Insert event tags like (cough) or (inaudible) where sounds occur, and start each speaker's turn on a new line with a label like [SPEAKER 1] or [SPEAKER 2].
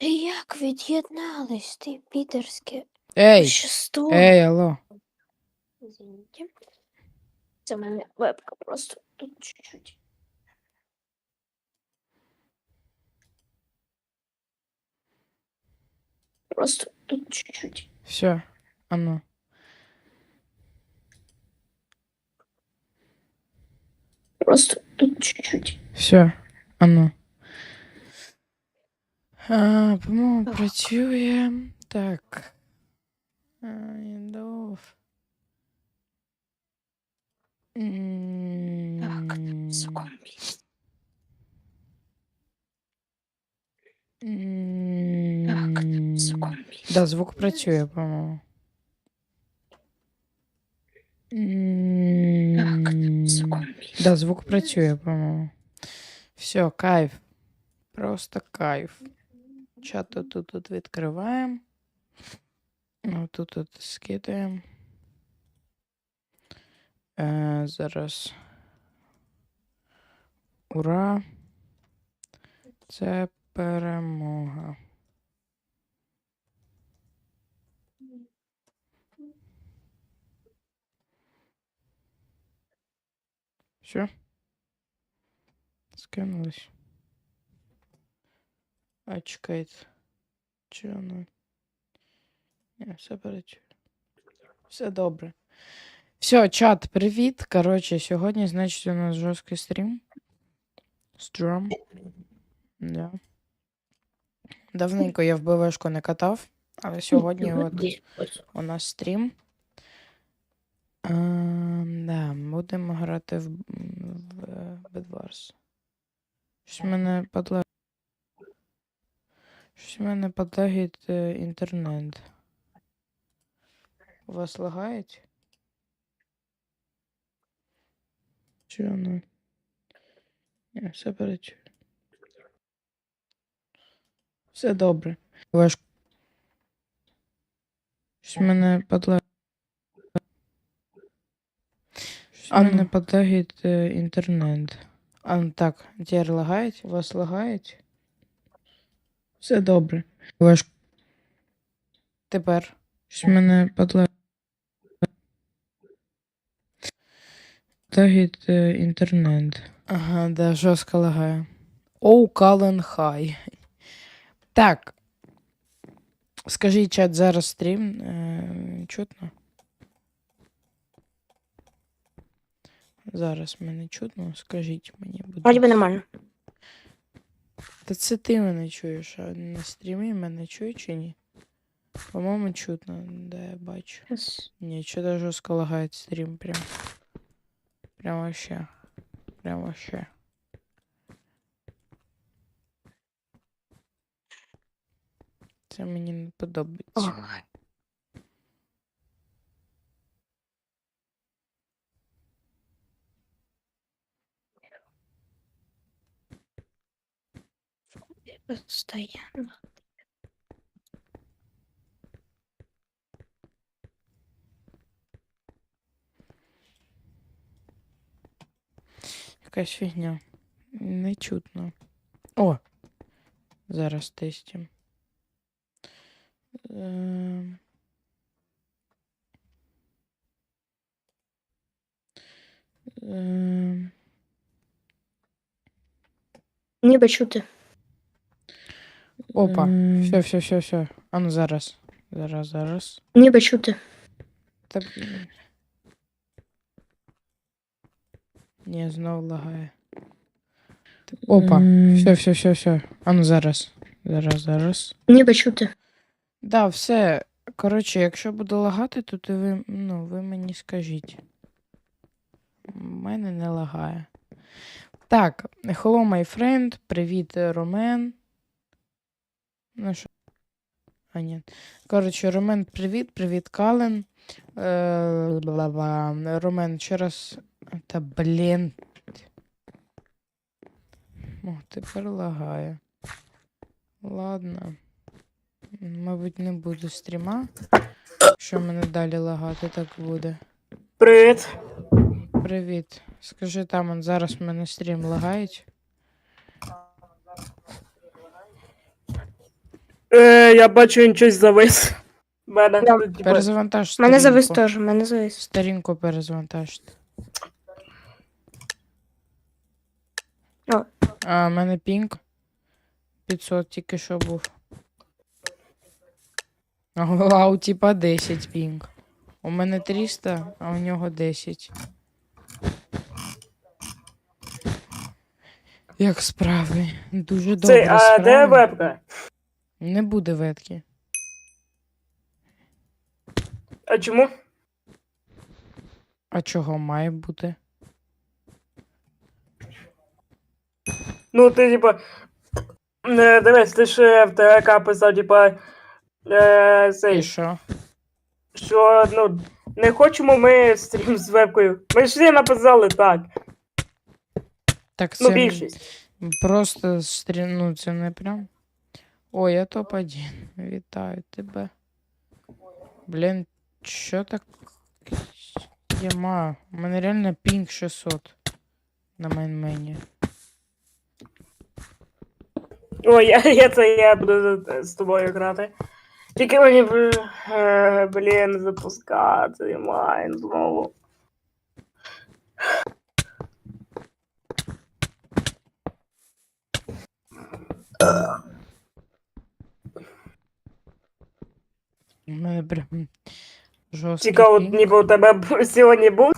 [SPEAKER 1] Як від'єднались, ти підерське
[SPEAKER 2] Ей!
[SPEAKER 1] вещество?
[SPEAKER 2] Ей, алло.
[SPEAKER 1] Извините. Це в мене вебка просто тут чуть-чуть. Просто тут чуть-чуть.
[SPEAKER 2] Все, ану.
[SPEAKER 1] Просто тут чуть-чуть.
[SPEAKER 2] Все, ану. А, по-моєму,
[SPEAKER 1] Так.
[SPEAKER 2] працює. Так. Індов.
[SPEAKER 1] Так, секунду. Так.
[SPEAKER 2] Да, звук працює, по-моєму.
[SPEAKER 1] Так.
[SPEAKER 2] Да, звук працює, по-моєму. Все, кайф. Просто кайф. Чат тут, тут, відкриваємо. Тут тут скидаємо. Е, зараз. Ура! Це перемога. Все? Скинулось. А чекайте. Чи воно? Ні, все працює. Все добре. Все, чат, привіт. Коротше, сьогодні, значить, у нас жорсткий стрім. Стром. Да. Давненько я в БВшку не катав, але сьогодні (laughs) от у нас стрім. Ем, да, будемо грати в, в Bedwars. Щось мене подле... Щось в мене подлагить е, інтернет. У вас лагають? Чи воно? Ні, все працює. Все добре. Ваш... Щось в мене подлагає.
[SPEAKER 1] А
[SPEAKER 2] мене
[SPEAKER 1] ну.
[SPEAKER 2] подлагить е, інтернет. А так, тепер лагають? У вас лагають? Все добре. Ваш... Тепер. Щось в мене подлагає. Лагить е, інтернет. Ага, да, жорстко лагає. Оу, Кален Хай. Так. Скажіть, чат, зараз стрім. Е, чутно? Зараз мене чутно. Скажіть мені, будь
[SPEAKER 1] Вроді би нормально.
[SPEAKER 2] Та це ти мене чуєш, а на стрімі мене чують чи ні? По-моєму, чутно, да, я бачу. Ні, что-то жестко лагает стрим прям. Прям вообще. Прям вообще. Це мені не подобається.
[SPEAKER 1] Постоянно.
[SPEAKER 2] Якась фігня. Не чутно. О! Зараз тестим. Ем. Ем.
[SPEAKER 1] Ніби чути.
[SPEAKER 2] Опа. Все, все, все, все. А ну зараз. Зараз, зараз.
[SPEAKER 1] Ніби чути.
[SPEAKER 2] Та... блін. Ні, знов лагає. Опа. Все, все, все, все. А ну зараз. Зараз, зараз.
[SPEAKER 1] Ніби чути.
[SPEAKER 2] Да, все. Коротше, якщо буде лагати, то ти ви, ну, ви мені скажіть. У мене не лагає. Так, hello, my friend. Привіт, е, Ромен. Ну що? А, ні. Коротше, Ромен, привіт, привіт, Кален. Е. Ромен, ще раз. Та блін. О, тепер лагає. Ладно. Мабуть, не буду стріма. Що мене далі лагати, так буде.
[SPEAKER 1] Привіт.
[SPEAKER 2] Привіт. Скажи там, он зараз мене стрім лагають.
[SPEAKER 3] Е, я бачу, він щось завис. Мене,
[SPEAKER 1] Да.
[SPEAKER 3] типа,
[SPEAKER 2] Перезавантаж
[SPEAKER 1] Мене завис
[SPEAKER 2] сторінку.
[SPEAKER 1] теж, мене завис.
[SPEAKER 2] Сторінку перезавантажте.
[SPEAKER 1] О.
[SPEAKER 2] А, в мене пінк. 500 тільки що був. А у типа 10 пінк. У мене 300, а у нього 10. Як справи? Дуже добре.
[SPEAKER 3] Цей, а де
[SPEAKER 2] справи.
[SPEAKER 3] вебка?
[SPEAKER 2] Не буде ветки.
[SPEAKER 3] А чому?
[SPEAKER 2] А чого має бути?
[SPEAKER 3] Ну, ти, типа. Не, дивись, ти ж е, в ТРК писав, типа. Е,
[SPEAKER 2] І
[SPEAKER 3] цей,
[SPEAKER 2] що?
[SPEAKER 3] що, ну, не хочемо ми стрім з вебкою. Ми ж всі написали так.
[SPEAKER 2] Так
[SPEAKER 3] Ну, більшість.
[SPEAKER 2] просто стрі... ну це не прям. Ой, я топ-1. Вітаю тебе. Блін, що так. Єма. У мене реально пінг 600 на мейн-мені.
[SPEAKER 3] Ой, (laughs) я, я це я буду з- тобою грати. Тільки мені, е, блін, запускати майн знову.
[SPEAKER 2] Мене прям жорстко.
[SPEAKER 3] Цікаво,
[SPEAKER 2] пінг.
[SPEAKER 3] ніби у тебе сьогодні був